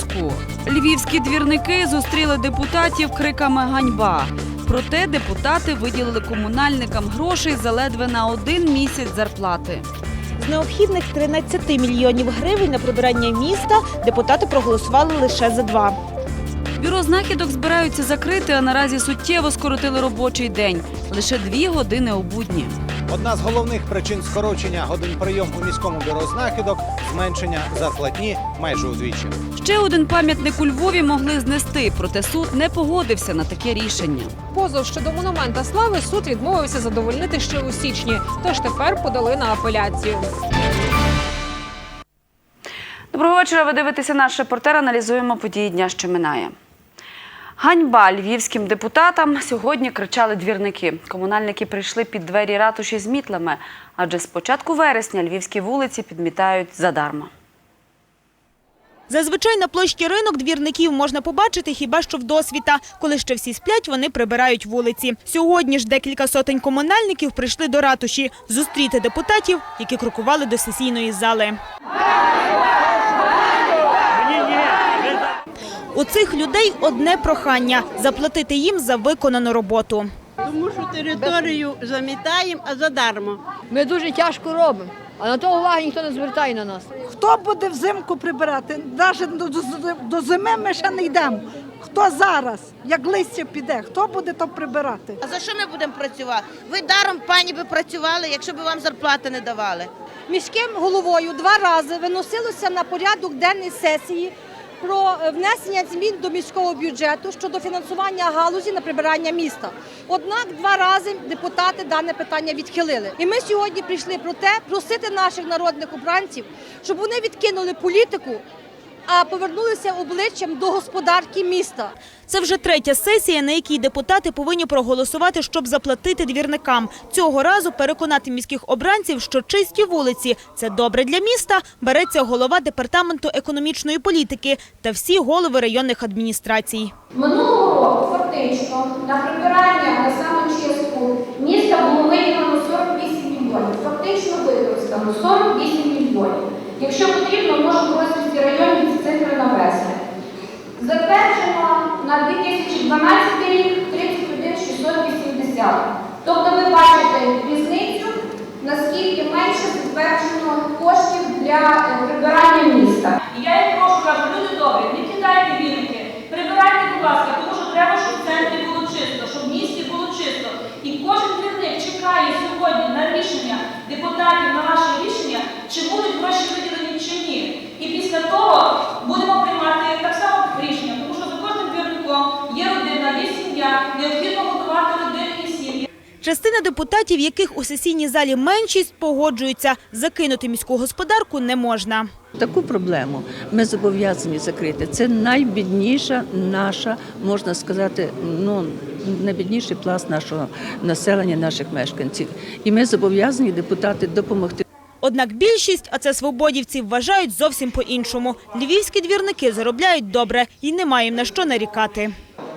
Сьогодні львівські двірники зустріли депутатів криками ганьба. Проте депутати виділили комунальникам грошей заледве на один місяць зарплати. З необхідних 13 мільйонів гривень на прибирання міста депутати проголосували лише за два. Бюро знахідок збираються закрити, а наразі суттєво скоротили робочий день лише дві години у будні. Одна з головних причин скорочення годин прийому у міському бюро знахідок зменшення зарплатні майже удвічі. Ще один пам'ятник у Львові могли знести, проте суд не погодився на таке рішення. Позов щодо монумента слави суд відмовився задовольнити ще у січні, тож тепер подали на апеляцію. Доброго вечора. Ви дивитеся наш репортер. Аналізуємо події дня, що минає. Ганьба львівським депутатам сьогодні кричали двірники. Комунальники прийшли під двері ратуші з мітлами, адже з початку вересня львівські вулиці підмітають задарма. Зазвичай на площі ринок двірників можна побачити хіба що вдосвіта. Коли ще всі сплять, вони прибирають вулиці. Сьогодні ж декілька сотень комунальників прийшли до ратуші зустріти депутатів, які крокували до сесійної зали. У цих людей одне прохання – заплатити їм за виконану роботу. Тому що територію замітаємо, а задармо. Ми дуже тяжко робимо, а на то уваги ніхто не звертає на нас. Хто буде взимку прибирати? Навіть до, до, до зими ми ще не йдемо. Хто зараз, як листя піде, хто буде то прибирати? А за що ми будемо працювати? Ви даром, пані, би працювали, якщо б вам зарплати не давали. міським головою два рази виносилося на порядок денний сесії про е, внесення змін до міського бюджету щодо фінансування галузі на прибирання міста. Однак два рази депутати дане питання відхилили. І ми сьогодні прийшли про те, просити наших народних обранців, щоб вони відкинули політику, а повернулися обличчям до господарки міста. Це вже третя сесія, на якій депутати повинні проголосувати, щоб заплатити двірникам. Цього разу переконати міських обранців, що чисті вулиці – це добре для міста, береться голова департаменту економічної політики та всі голови районних адміністрацій. Минулого року фактично на прибирання на самочистку міста було виділено 48 мільйонів. Фактично використано 48 мільйонів. Якщо потрібно, можемо в розвитку районів ці цифри навести. Затверджено на 2012 рік 31 680. Тобто ви бачите різницю, наскільки менше затверджено коштів для е, прибирання міста. І я їх прошу, кажу, люди добрі, не кидайте вірики, прибирайте, будь ласка, тому що треба, щоб в центрі було чисто, щоб в місті було чисто. І кожен двірник чекає сьогодні на рішення депутатів, на ваше рішення, чи будуть гроші виділені чи ні. І після того будемо приймати так само рішення, тому що за кожним двірником є родина, є сім'я, необхідно готувати родини і сім'ї. Частина депутатів, яких у сесійній залі меншість, погоджуються – закинути міську господарку не можна. Таку проблему ми зобов'язані закрити. Це найбідніша наша, можна сказати, ну найбідніший пласт нашого населення, наших мешканців. І ми зобов'язані депутати допомогти. Однак більшість, а це свободівці, вважають зовсім по-іншому. Львівські двірники заробляють добре і немає їм на що нарікати.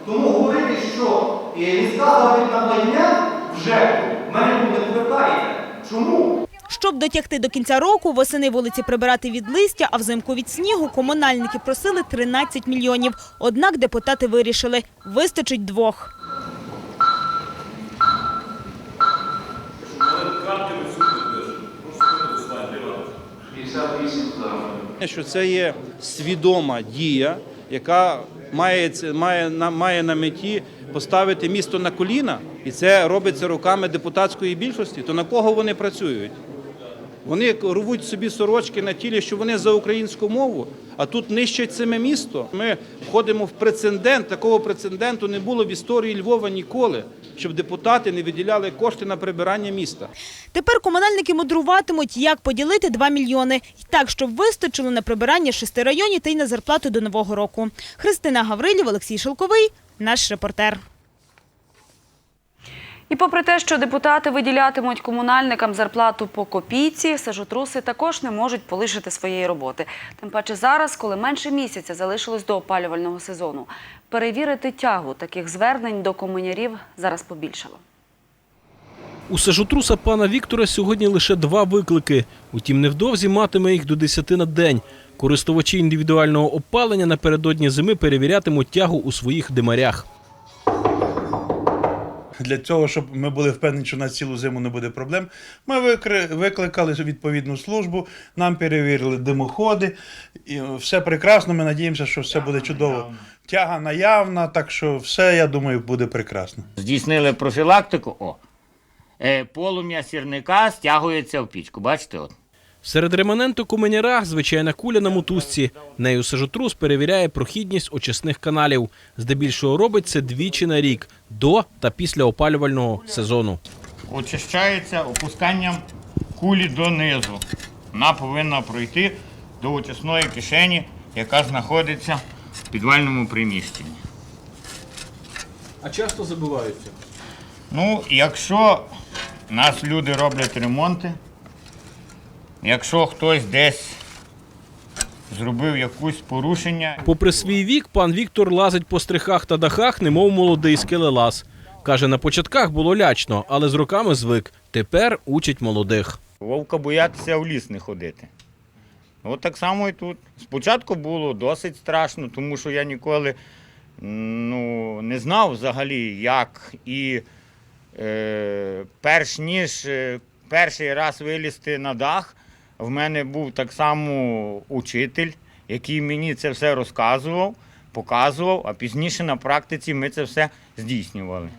Тому говорити, що е, міська заробітна платня вже в мене не повертається. Чому? Щоб дотягти до кінця року, восени вулиці прибирати від листя, а взимку від снігу, комунальники просили 13 мільйонів. Однак депутати вирішили – вистачить двох. що це є свідома дія, яка має, має, має на меті поставити місто на коліна, і це робиться руками депутатської більшості, то на кого вони працюють? Вони рвуть собі сорочки на тілі, що вони за українську мову, а тут нищать саме місто. Ми входимо в прецедент. Такого прецеденту не було в історії Львова ніколи, щоб депутати не виділяли кошти на прибирання міста. Тепер комунальники мудруватимуть, як поділити 2 мільйони. І так, щоб вистачило на прибирання шести районів та й на зарплату до Нового року. Христина Гаврилів, Олексій Шелковий, наш репортер. І попри те, що депутати виділятимуть комунальникам зарплату по копійці, сажотруси також не можуть полишити своєї роботи. Тим паче зараз, коли менше місяця залишилось до опалювального сезону. Перевірити тягу таких звернень до комунярів зараз побільшало. У сажотруса пана Віктора сьогодні лише два виклики. Утім, невдовзі матиме їх до 10 на день. Користувачі індивідуального опалення напередодні зими перевірятимуть тягу у своїх димарях. Для цього, щоб ми були впевнені, що на цілу зиму не буде проблем, ми викри- викликали відповідну службу, нам перевірили димоходи. І все прекрасно. Ми надіємося, що все буде чудово. Тяга наявна, так що все, я думаю, буде прекрасно. Здійснили профілактику. О, е, полум'я сірника стягується в пічку. Бачите? От. Серед реманенту куменяра звичайна куля на мотузці. Нею сажотрус перевіряє прохідність очисних каналів. Здебільшого робить це двічі на рік до та після опалювального сезону. Очищається опусканням кулі донизу. Вона повинна пройти до очисної кишені, яка знаходиться в підвальному приміщенні. А часто забуваються. Ну, якщо нас люди роблять ремонти, якщо хтось десь зробив якусь порушення, Попри свій вік, пан Віктор лазить по стрихах та дахах, немов молодий скелелаз. Каже, на початках було лячно, але з роками звик. Тепер учить молодих. Вовка боятися в ліс не ходити. От так само і тут. Спочатку було досить страшно, тому що я ніколи ну, не знав взагалі, як і е, перш ніж е, перший раз вилізти на дах, в мене був так само учитель, який мені це все розказував, показував, а пізніше на практиці ми це все здійснювали.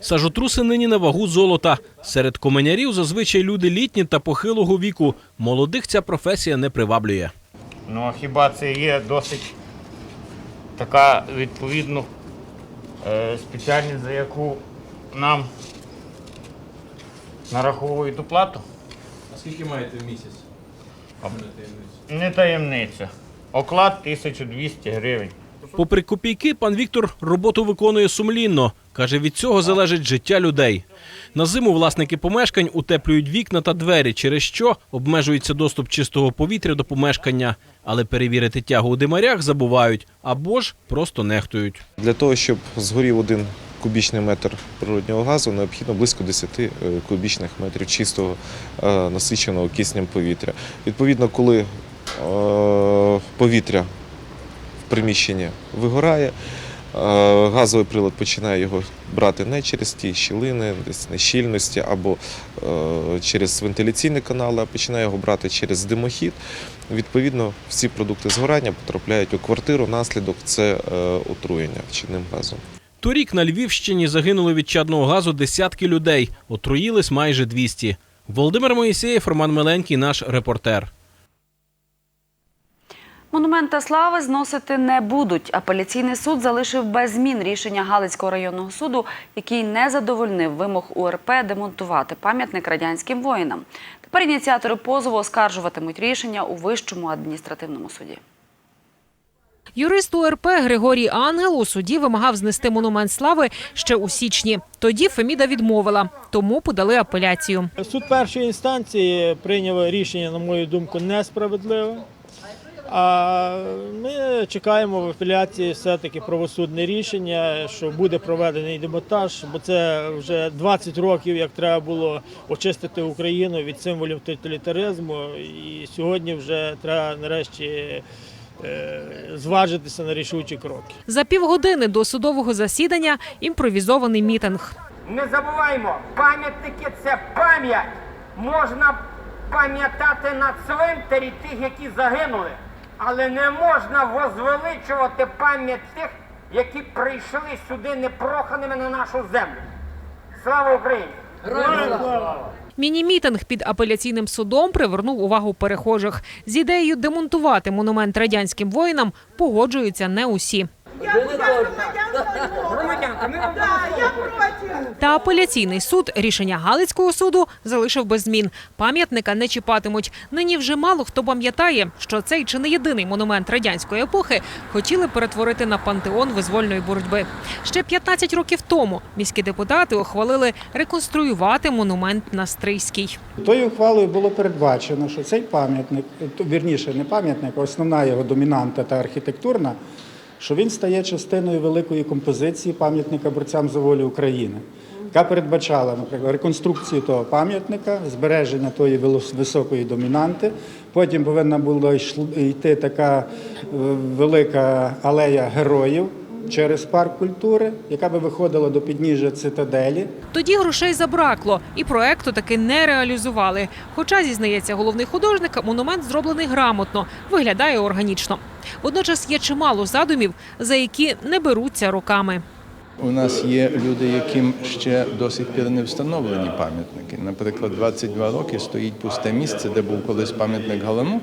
Сажотруси нині на вагу золота. Серед коменярів зазвичай люди літні та похилого віку. Молодих ця професія не приваблює. Ну а хіба це є досить така відповідно е, спеціальність, за яку нам нараховують оплату? А скільки маєте в місяць? Не таємниця. Оклад 1200 гривень. Попри копійки, пан Віктор роботу виконує сумлінно. Каже, від цього залежить життя людей. На зиму власники помешкань утеплюють вікна та двері, через що обмежується доступ чистого повітря до помешкання. Але перевірити тягу у димарях забувають або ж просто нехтують. Для того, щоб згорів один кубічний метр природнього газу, необхідно близько 10 е, кубічних метрів чистого е, насиченого киснем повітря. Відповідно, коли е, повітря в приміщенні вигорає, газовий прилад починає його брати не через ті щілини, десь нещільності або через вентиляційні канали, а починає його брати через димохід. Відповідно, всі продукти згорання потрапляють у квартиру. Наслідок це отруєння чинним газом. Торік на Львівщині загинули від чадного газу десятки людей, отруїлись майже 200. Володимир Моїсеєв, Роман Миленький, наш репортер. Монумента слави зносити не будуть. Апеляційний суд залишив без змін рішення Галицького районного суду, який не задовольнив вимог УРП демонтувати пам'ятник радянським воїнам. Тепер ініціатори позову оскаржуватимуть рішення у вищому адміністративному суді. Юрист УРП Григорій Ангел у суді вимагав знести монумент слави ще у січні. Тоді Феміда відмовила, тому подали апеляцію. Суд першої інстанції прийняв рішення, на мою думку, несправедливе. А ми чекаємо в апеляції все-таки правосудне рішення, що буде проведений демонтаж, бо це вже 20 років, як треба було очистити Україну від символів тоталітаризму. І сьогодні вже треба нарешті зважитися на рішучі кроки. За півгодини до судового засідання імпровізований мітинг. Не забуваємо, пам'ятники це пам'ять. Можна пам'ятати на цвинтарі тих, які загинули, але не можна возвеличувати пам'ять тих, які прийшли сюди непроханими на нашу землю. Слава Україні! Міні-мітинг під апеляційним судом привернув увагу перехожих. З ідеєю демонтувати монумент радянським воїнам погоджуються не усі. Та апеляційний суд рішення Галицького суду залишив без змін. Пам'ятника не чіпатимуть. Нині вже мало хто пам'ятає, що цей чи не єдиний монумент радянської епохи хотіли перетворити на пантеон визвольної боротьби. Ще 15 років тому міські депутати ухвалили реконструювати монумент на Стрийській. Тою ухвалою було передбачено, що цей пам'ятник, вірніше, не пам'ятник, а основна його домінанта та архітектурна, що він стає частиною великої композиції пам'ятника борцям за волю України. Яка передбачала, наприклад, реконструкцію того пам'ятника, збереження тої високої домінанти. Потім повинна була йти така е, велика алея героїв через парк культури, яка би виходила до підніжжя цитаделі. Тоді грошей забракло, і проекту таки не реалізували. Хоча, зізнається головний художник, монумент зроблений грамотно, виглядає органічно. Водночас є чимало задумів, за які не беруться роками. У нас є люди, яким ще до сих пір не встановлені пам'ятники. Наприклад, 22 роки стоїть пусте місце, де був колись пам'ятник Галану,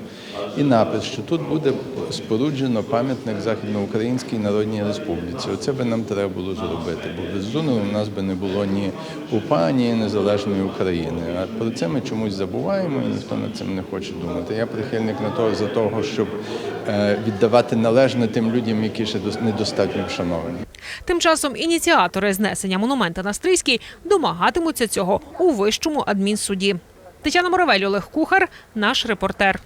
і напис, що тут буде споруджено пам'ятник Західноукраїнській Народній Республіці. Оце би нам треба було зробити, бо без Зуну у нас би не було ні УПА, ні Незалежної України. А про це ми чомусь забуваємо, і ніхто над цим не хоче думати. Я прихильник на того за того, щоб е, віддавати належне тим людям, які ще дос- недостатньо вшановані. Тим часом ініціатори знесення монумента на Стрийській домагатимуться цього у вищому адмінсуді. Тетяна Моравель, Олег Кухар, наш репортер.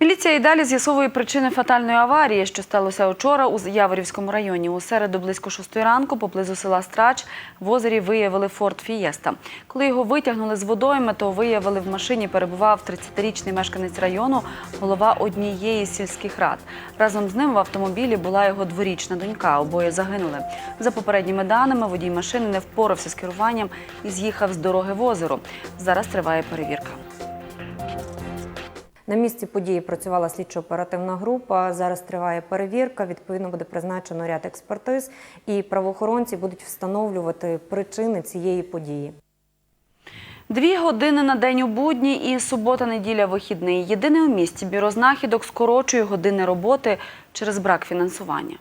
Міліція і далі з'ясовує причини фатальної аварії, що сталося учора у Яворівському районі. У середу близько шостої ранку поблизу села Страч в озері виявили Форд Фієста. Коли його витягнули з водойми, то виявили в машині перебував 30-річний мешканець району, голова однієї з сільських рад. Разом з ним в автомобілі була його дворічна донька. Обоє загинули. За попередніми даними, водій машини не впорався з керуванням і з'їхав з дороги в озеро. Зараз триває перевірка. На місці події працювала слідчо-оперативна група. Зараз триває перевірка. Відповідно, буде призначено ряд експертиз, і правоохоронці будуть встановлювати причини цієї події. Дві години на день у будні і субота-неділя вихідний. Єдине у місті бюро знахідок скорочує години роботи через брак фінансування.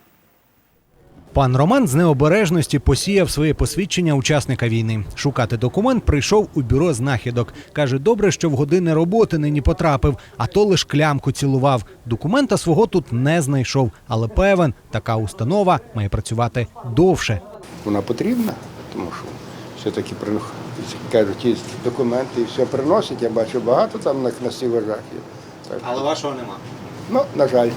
Пан Роман з необережності посіяв своє посвідчення учасника війни. Шукати документ прийшов у бюро знахідок. Каже, добре, що в години роботи нині потрапив, а то лиш клямку цілував. Документа свого тут не знайшов, але певен, така установа має працювати довше. Вона потрібна, тому що все-таки кажуть, ті документи і все приносять. Я бачу багато там на, на сіважах є. Так. Але вашого нема. Ну, на жаль.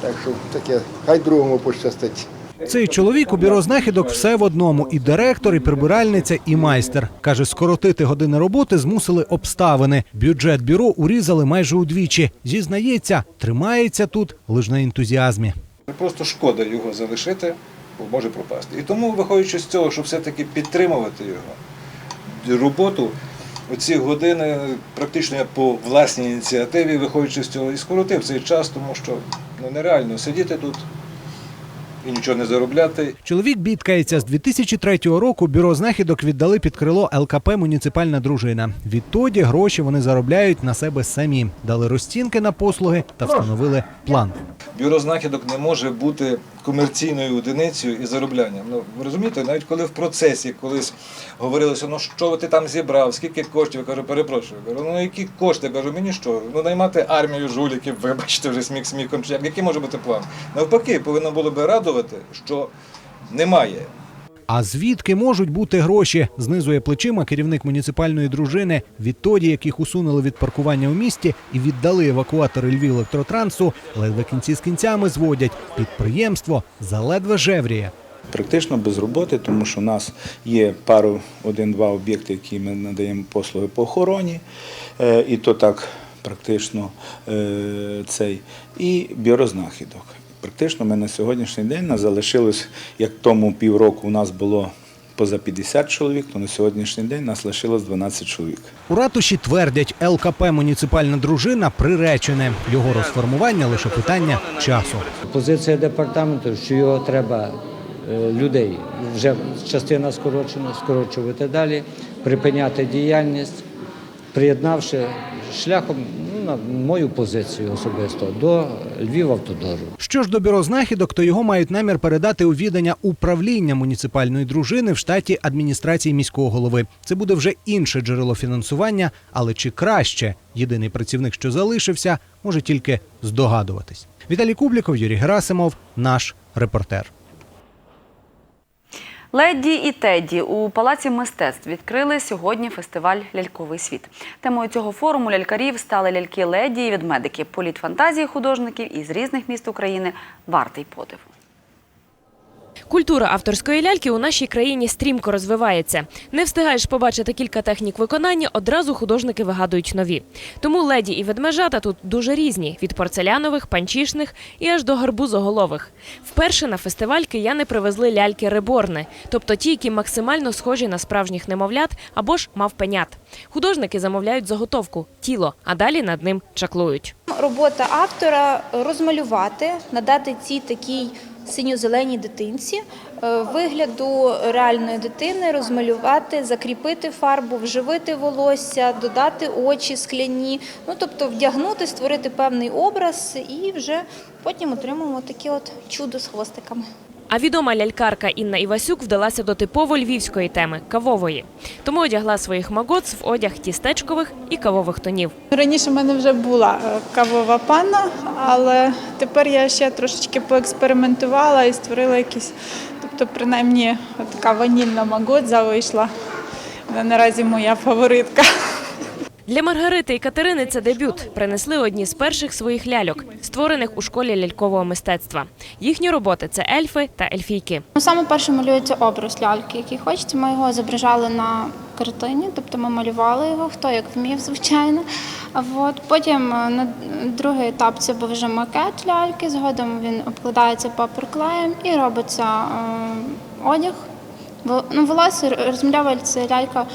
Так що таке, хай другому пощастить. Цей чоловік у бюро знахідок все в одному: і директор, і прибиральниця, і майстер. Каже, скоротити години роботи змусили обставини. Бюджет бюро урізали майже удвічі. Зізнається, тримається тут лише на ентузіазмі. Просто шкода його залишити, бо може пропасти. І тому, виходячи з цього, щоб все-таки підтримувати його роботу, оці години практично я по власній ініціативі, виходячи з цього, і скоротив цей час, тому що ну, нереально сидіти тут і нічого не заробляти. Чоловік бідкається з 2003 року. Бюро знахідок віддали під крило ЛКП Муніципальна дружина. Відтоді гроші вони заробляють на себе самі. Дали розцінки на послуги та встановили план. Бюро знахідок не може бути комерційною одиницею і зароблянням. Ну ви розумієте, навіть коли в процесі колись говорилося, ну що ти там зібрав, скільки коштів, я кажу, перепрошую. Я кажу, ну які кошти? Я кажу, мені що? Ну наймати армію жуліків, вибачте, вже сміх сміхом. Чи як? Який може бути план? Навпаки, повинно було би радувати, що немає. А звідки можуть бути гроші? Знизує плечима керівник муніципальної дружини. Відтоді, як їх усунули від паркування у місті і віддали евакуатори Львів електротрансу, ледве кінці з кінцями зводять. Підприємство заледве жевріє. Практично без роботи, тому що у нас є пару, один-два об'єкти, які ми надаємо послуги по охороні, е, і то так практично е, цей, і бюро знахідок. Практично ми на сьогоднішній день нас залишилось, як тому півроку у нас було поза 50 чоловік, то на сьогоднішній день нас лишилось 12 чоловік. У ратуші твердять, ЛКП муніципальна дружина приречене. Його розформування лише питання часу. Позиція департаменту, що його треба е, людей вже частина скорочена, скорочувати далі, припиняти діяльність, приєднавши шляхом ну, на мою позицію особисто до Львівавтодору. Що ж до бюро знахідок, то його мають намір передати у відання управління муніципальної дружини в штаті адміністрації міського голови. Це буде вже інше джерело фінансування, але чи краще єдиний працівник, що залишився, може тільки здогадуватись. Віталій Кубліков, Юрій Герасимов, наш репортер. Леді і Теді у Палаці мистецтв відкрили сьогодні фестиваль Ляльковий світ. Темою цього форуму лялькарів стали ляльки леді і медиків, Політ фантазії художників із різних міст України вартий подиву. Культура авторської ляльки у нашій країні стрімко розвивається. Не встигаєш побачити кілька технік виконання, одразу художники вигадують нові. Тому леді і ведмежата тут дуже різні від порцелянових, панчішних і аж до гарбузоголових. Вперше на фестиваль кияни привезли ляльки реборни, тобто ті, які максимально схожі на справжніх немовлят або ж мавпенят. Художники замовляють заготовку тіло, а далі над ним чаклують. Робота автора розмалювати, надати цій такій синьо-зеленій дитинці е, вигляду реальної дитини, розмалювати, закріпити фарбу, вживити волосся, додати очі скляні, ну тобто вдягнути, створити певний образ і вже потім отримуємо таке от чудо з хвостиками. А відома лялькарка Інна Івасюк вдалася до типово львівської теми кавової. Тому одягла своїх магоц в одяг тістечкових і кавових тонів. Раніше в мене вже була е, кавова панна, але тепер я ще трошечки поекспериментувала і створила якісь, тобто, принаймні, така ванільна магодза вийшла. Вона наразі моя фаворитка. Для Маргарити і Катерини це дебют. Принесли одні з перших своїх ляльок, створених у школі лялькового мистецтва. Їхні роботи це ельфи та ельфійки. Ну, Саме перше малюється образ ляльки, який хочеться. Ми його зображали на картині, тобто ми малювали його, хто як вмів, звичайно. От потім е, на другий етап це був вже макет ляльки. Згодом він обкладається паперклеєм і робиться е, одяг. Ну, волосся розмальовується лялька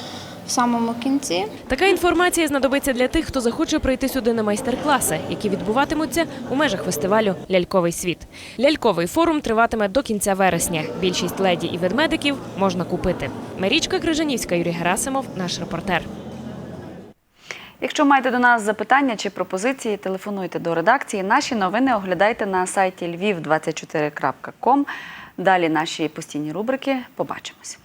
самому кінці. Така інформація знадобиться для тих, хто захоче прийти сюди на майстер-класи, які відбуватимуться у межах фестивалю Ляльковий світ. Ляльковий форум триватиме до кінця вересня. Більшість леді і ведмедиків можна купити. Марічка Крижанівська, Юрій Герасимов, наш репортер. Якщо маєте до нас запитання чи пропозиції, телефонуйте до редакції. Наші новини оглядайте на сайті lviv24.com. Далі наші постійні рубрики. Побачимось.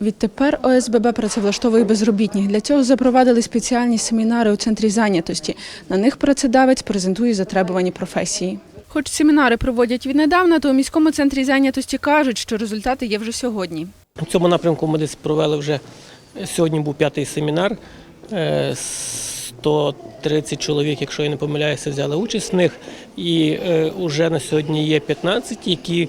Відтепер ОСББ працевлаштовує безробітних. Для цього запровадили спеціальні семінари у центрі зайнятості. На них працедавець презентує затребувані професії. Хоч семінари проводять віднедавна, то у міському центрі зайнятості кажуть, що результати є вже сьогодні. У цьому напрямку ми десь провели вже сьогодні був п'ятий семінар. Е, 130 чоловік, якщо я не помиляюся, взяли участь в них. І вже на сьогодні є 15, які е,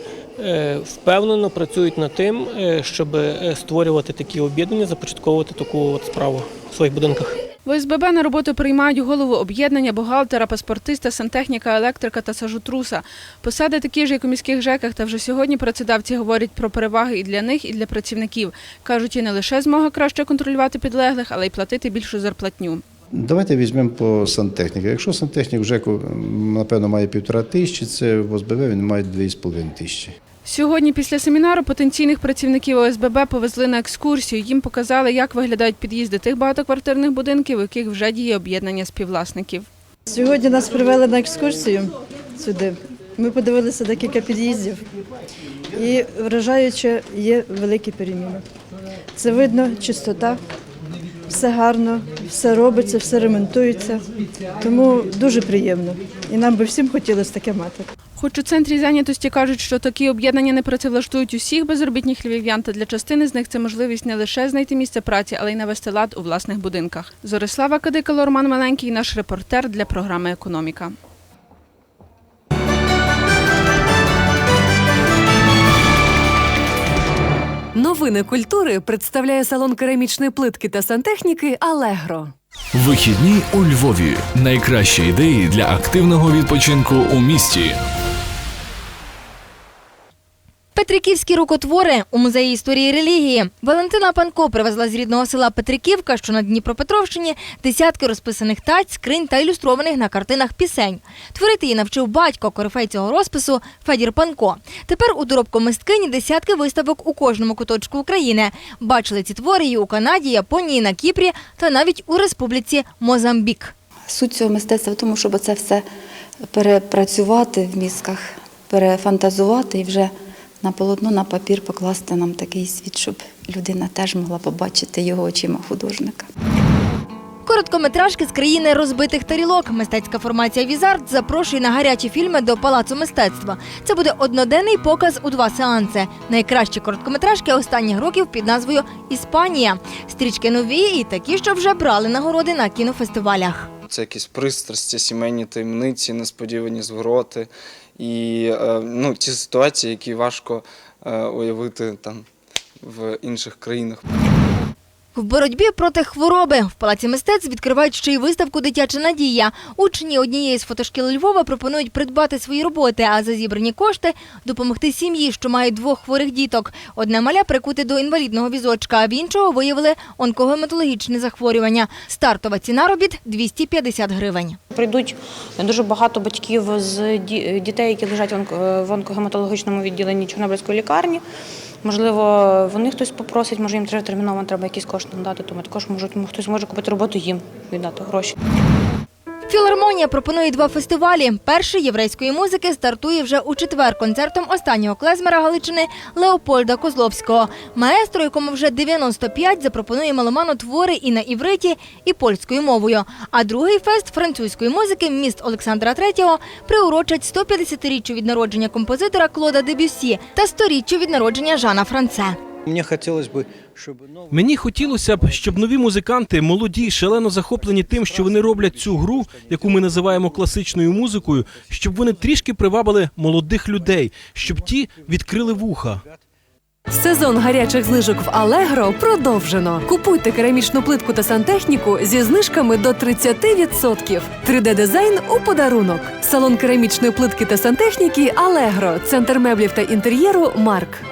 впевнено працюють над тим, е, щоб е, створювати такі об'єднання, започатковувати таку от справу в своїх будинках. В ОСББ на роботу приймають голову об'єднання, бухгалтера, паспортиста, сантехніка, електрика та сажутруса. Посади такі ж, як у міських ЖЕКах, та вже сьогодні працедавці говорять про переваги і для них, і для працівників. Кажуть, і не лише змога краще контролювати підлеглих, але й платити більшу зарплатню. Давайте візьмемо по сантехніку. Якщо сантехнік в ЖЕКу, напевно, має півтора тисячі, це в ОСББ він має дві з половиною тисячі. Сьогодні після семінару потенційних працівників ОСББ повезли на екскурсію. Їм показали, як виглядають під'їзди тих багатоквартирних будинків, у яких вже діє об'єднання співвласників. Сьогодні нас привели на екскурсію сюди. Ми подивилися декілька під'їздів і вражаюче є великі переміни. Це видно, чистота, все гарно, все робиться, все ремонтується. Тому дуже приємно. І нам би всім хотілося таке мати. Хоч у центрі зайнятості кажуть, що такі об'єднання не працевлаштують усіх безробітних львів'ян, та для частини з них це можливість не лише знайти місце праці, але й навести лад у власних будинках. Зорислава Кадикало, Роман Маленький, наш репортер для програми Економіка. Новини культури представляє салон керамічної плитки та сантехніки Алегро. Вихідні у Львові. Найкращі ідеї для активного відпочинку у місті. Петриківські рукотвори у музеї історії релігії. Валентина Панко привезла з рідного села Петриківка, що на Дніпропетровщині, десятки розписаних таць, скринь та ілюстрованих на картинах пісень. Творити її навчив батько корифей цього розпису Федір Панко. Тепер у доробку мисткині десятки виставок у кожному куточку України. Бачили ці твори і у Канаді, Японії, на Кіпрі та навіть у Республіці Мозамбік. Суть цього мистецтва в тому, щоб це все перепрацювати в мізках, перефантазувати і вже на полотно, на папір покласти нам такий світ, щоб людина теж могла побачити його очима художника. Короткометражки з країни розбитих тарілок. Мистецька формація Візарт запрошує на гарячі фільми до Палацу мистецтва. Це буде одноденний показ у два сеанси. Найкращі короткометражки останніх років під назвою Іспанія. Стрічки нові і такі, що вже брали нагороди на кінофестивалях. це якісь пристрасті, сімейні таємниці, несподівані звороти і е, ну, ті ситуації, які важко е, уявити там в інших країнах. В боротьбі проти хвороби в палаці мистецтв відкривають ще й виставку Дитяча надія. Учні однієї з фотошкіл Львова пропонують придбати свої роботи, а за зібрані кошти допомогти сім'ї, що має двох хворих діток. Одне маля прикуте до інвалідного візочка, а в іншого виявили онкогематологічне захворювання. Стартова ціна робіт 250 гривень. Прийдуть дуже багато батьків з ді- дітей, які лежать в онкогематологічному відділенні Чорнобильської лікарні. Можливо, вони хтось попросить, може їм треба терміново треба якісь кошти надати, тому також можуть хтось може купити роботу їм віддати гроші. Філармонія пропонує два фестивалі. Перший єврейської музики стартує вже у четвер концертом останнього клезмера Галичини Леопольда Козловського. Маестро, якому вже 95, запропонує меломану твори і на івриті, і польською мовою. А другий фест французької музики міст Олександра III приурочать 150-річчю від народження композитора Клода Дебюсі та 100-річчю від народження Жана Франце. Мені хотілося б, щоб Мені хотілося б, щоб нові музиканти, молоді, шалено захоплені тим, що вони роблять цю гру, яку ми називаємо класичною музикою, щоб вони трішки привабили молодих людей, щоб ті відкрили вуха. Сезон гарячих знижок в Алегро продовжено. Купуйте керамічну плитку та сантехніку зі знижками до 30%. 3D-дизайн у подарунок. Салон керамічної плитки та сантехніки Алегро. Центр меблів та інтер'єру Марк.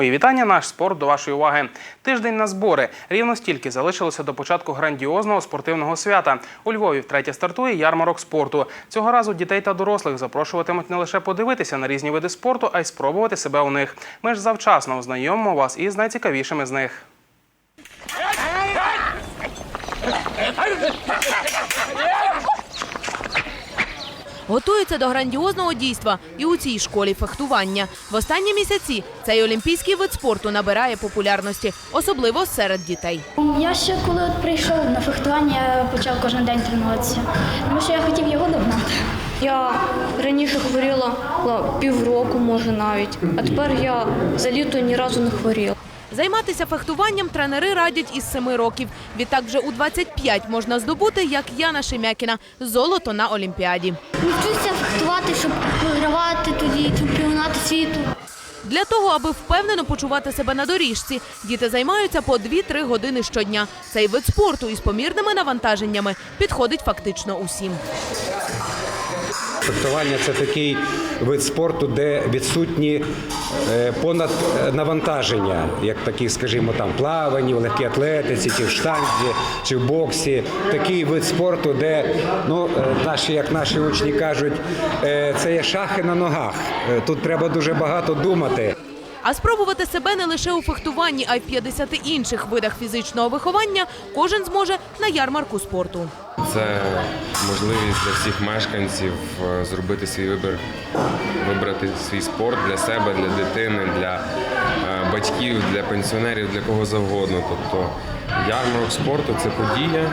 Мої вітання, наш спорт до вашої уваги. Тиждень на збори. Рівно стільки залишилося до початку грандіозного спортивного свята. У Львові втретє стартує ярмарок спорту. Цього разу дітей та дорослих запрошуватимуть не лише подивитися на різні види спорту, а й спробувати себе у них. Ми ж завчасно ознайомимо вас із найцікавішими з них. Готуються до грандіозного дійства і у цій школі фехтування. В останні місяці цей олімпійський вид спорту набирає популярності, особливо серед дітей. Я ще коли от прийшов на фехтування, я почав кожен день тренуватися, тому що я хотів його догнати. Я раніше хворіла півроку, може навіть, а тепер я за літо ні разу не хворіла. Zайматися фехтуванням тренери радять із 7 років. Відтак вже у 25 можна здобути, як Яна Шемякіна, золото на Олімпіаді. Вчуся фехтувати, щоб вигравати тоді чемпіонати світу. Для того, аби впевнено почувати себе на доріжці, діти займаються по 2-3 години щодня. Цей вид спорту із помірними навантаженнями підходить фактично усім. Фехтування це такий вид спорту, де відсутні е, понад навантаження, як такі, скажімо, там плавані, в легкій атлетиці, чи в штанзі, чи в боксі. Такий вид спорту, де ну е, наші, як наші учні кажуть, е, це є шахи на ногах. Е, Тут треба дуже багато думати. А спробувати себе не лише у фехтуванні, а й в 50 інших видах фізичного виховання кожен зможе на ярмарку спорту. Це можливість для всіх мешканців е, зробити свій вибір, вибрати свій спорт для себе, для дитини, для е, батьків, для пенсіонерів, для кого завгодно. Тобто ярмарок спорту це подія,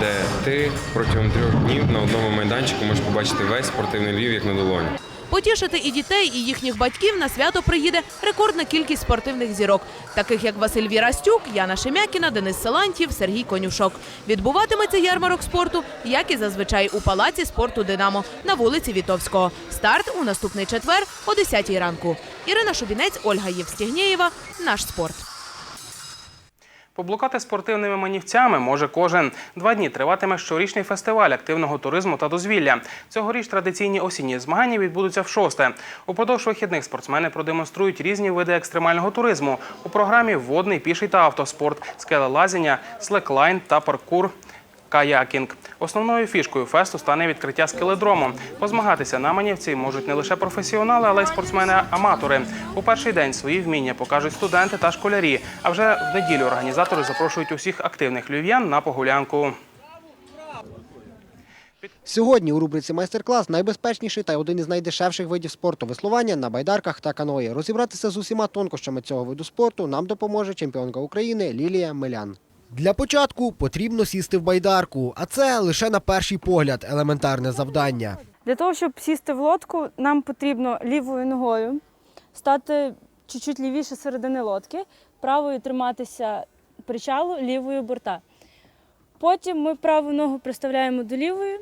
де ти протягом трьох днів на одному майданчику можеш побачити весь спортивний Львів як на долоні. Потішити і дітей, і їхніх батьків на свято приїде рекордна кількість спортивних зірок, таких як Василь Вірастюк, Яна Шемякіна, Денис Салантів, Сергій Конюшок. Відбуватиметься ярмарок спорту, як і зазвичай у палаці спорту Динамо на вулиці Вітовського. Старт у наступний четвер о 10 ранку. Ірина Шубінець, Ольга Євстігнєєва. Наш спорт. Поблукати спортивними манівцями може кожен. Два дні триватиме щорічний фестиваль активного туризму та дозвілля. Цьогоріч традиційні осінні змагання відбудуться в шосте. Упродовж вихідних спортсмени продемонструють різні види екстремального туризму. У програмі водний, піший та автоспорт, скелелазіння, слеклайн та паркур. Каякінг. Основною фішкою фесту стане відкриття скеледрому. Позмагатися на манівці можуть не лише професіонали, але й спортсмени-аматори. У перший день свої вміння покажуть студенти та школярі. А вже в неділю організатори запрошують усіх активних львів'ян на погулянку. Сьогодні у рубриці майстер-клас найбезпечніший та один із найдешевших видів спорту веслування на байдарках та каної. Розібратися з усіма тонкощами цього виду спорту нам допоможе чемпіонка України Лілія Милян. Для початку потрібно сісти в байдарку, а це лише на перший погляд елементарне завдання. Для того, щоб сісти в лодку, нам потрібно лівою ногою стати чуть-чуть лівіше середини лодки, правою триматися причалу, лівою борта. Потім ми праву ногу приставляємо до лівої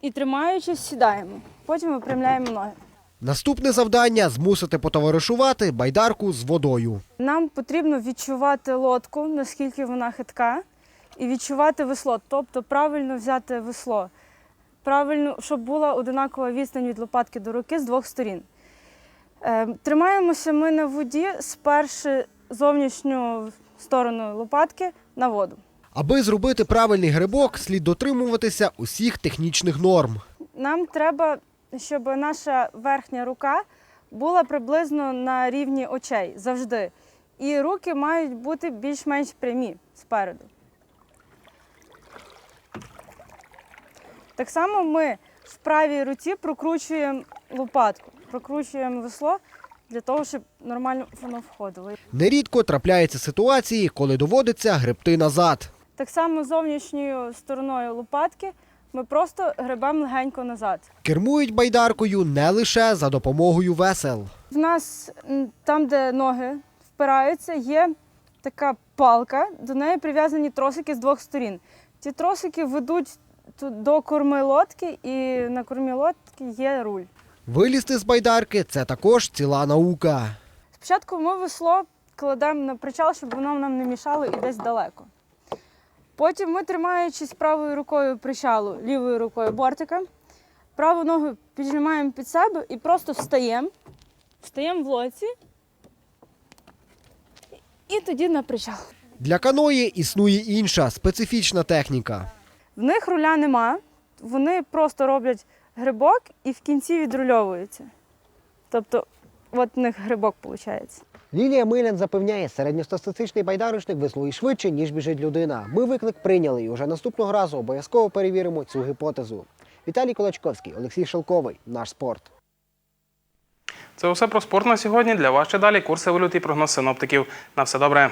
і тримаючись, сідаємо. Потім випрямляємо ноги. Наступне завдання змусити потоваришувати байдарку з водою. Нам потрібно відчувати лодку, наскільки вона хитка, і відчувати весло, тобто правильно взяти весло, правильно, щоб була одинакова відстань від лопатки до руки з двох сторін. Е, Тримаємося ми на воді, сперши зовнішню сторону лопатки на воду. Аби зробити правильний грибок, слід дотримуватися усіх технічних норм. Нам треба, щоб наша верхня рука була приблизно на рівні очей завжди. І руки мають бути більш-менш прямі спереду. Так само ми в правій руці прокручуємо лопатку, прокручуємо весло для того, щоб нормально воно входило. Нерідко трапляються ситуації, коли доводиться гребти назад. Так само зовнішньою стороною лопатки ми просто гребемо легенько назад. Кермують байдаркою не лише за допомогою весел. В нас там, де ноги впираються, є така палка, до неї прив'язані тросики з двох сторін. Ці тросики ведуть до корми лодки, і на кормі лодки є руль. Вилізти з байдарки це також ціла наука. Спочатку ми весло кладемо на причал, щоб воно нам не мішало і десь далеко. Потім ми, тримаючись правою рукою причалу, лівою рукою бортика, праву ногу піджимаємо під себе і просто встаємо. Встаємо в лоці і тоді на причал. Для каної існує інша специфічна техніка. В них руля нема, вони просто роблять грибок і в кінці відрульовуються. Тобто, от в них грибок виходить. Лілія Милян запевняє, середньостатистичний байдарочник веслує швидше, ніж біжить людина. Ми виклик прийняли і вже наступного разу обов'язково перевіримо цю гіпотезу. Віталій Колочковський, Олексій Шелковий, наш спорт. Це усе про спорт на сьогодні. Для вас ще далі курси валют і прогноз синоптиків. На все добре.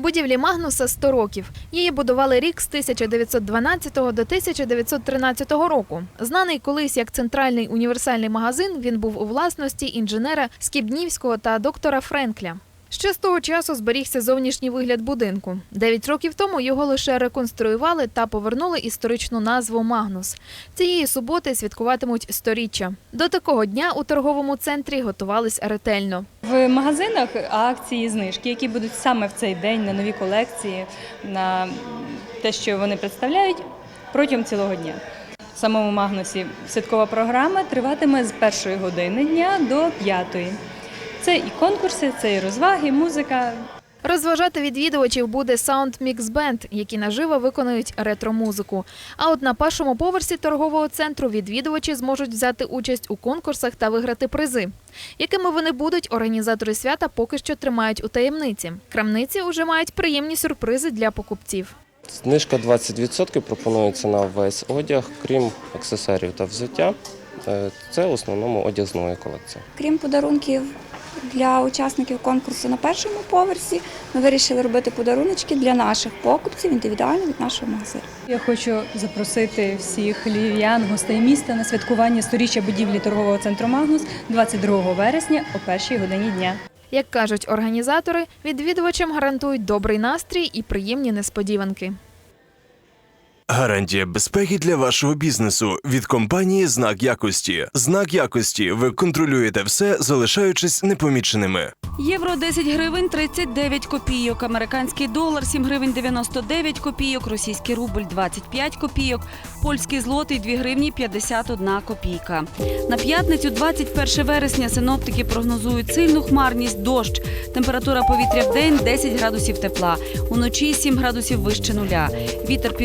Будівлі Магнуса 100 років. Її будували рік з 1912 до 1913 року. Знаний колись як центральний універсальний магазин, він був у власності інженера Скібнівського та доктора Френкля. Ще з того часу зберігся зовнішній вигляд будинку. Дев'ять років тому його лише реконструювали та повернули історичну назву Магнус. Цієї суботи святкуватимуть сторіччя. До такого дня у торговому центрі готувались ретельно. В магазинах акції, знижки, які будуть саме в цей день на нові колекції, на те, що вони представляють протягом цілого дня. В самому Магнусі святкова програма триватиме з першої години дня до п'ятої. Це і конкурси, це і розваги, музика. Розважати відвідувачів буде Sound Mix Band, які наживо виконують ретро-музику. А от на першому поверсі торгового центру відвідувачі зможуть взяти участь у конкурсах та виграти призи. Якими вони будуть, організатори свята поки що тримають у таємниці. Крамниці вже мають приємні сюрпризи для покупців. Знижка 20% пропонується на весь одяг, крім аксесуарів та взуття. Е, Це в основному одяг з нової колекції. Крім подарунків для учасників конкурсу на першому поверсі, ми вирішили робити подаруночки для наших покупців індивідуально від нашого магазину. Я хочу запросити всіх львів'ян, гостей міста на святкування сторіччя будівлі торгового центру Магнус 22 вересня о першій годині дня. Як кажуть організатори, відвідувачам гарантують добрий настрій і приємні несподіванки. Гарантія безпеки для вашого бізнесу від компанії Знак якості. Знак якості. Ви контролюєте все, залишаючись непоміченими. Євро 10 гривень 39 копійок, американський долар 7 гривень 99 копійок, російський рубль 25 копійок, польський злотий 2 гривні 51 копійка. На п'ятницю, 21 вересня, синоптики прогнозують сильну хмарність, дощ. Температура повітря в день 10 градусів тепла, уночі 7 градусів вище нуля. Вітер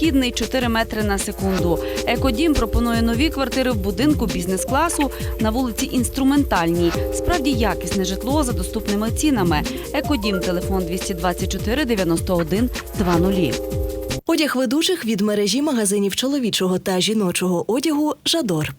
північно-східний 4 метри на секунду. Екодім пропонує нові квартири в будинку бізнес-класу на вулиці Інструментальній. Справді якісне житло за доступними цінами. Екодім, телефон 224 91 20. Одяг ведучих від мережі магазинів чоловічого та жіночого одягу Жадор.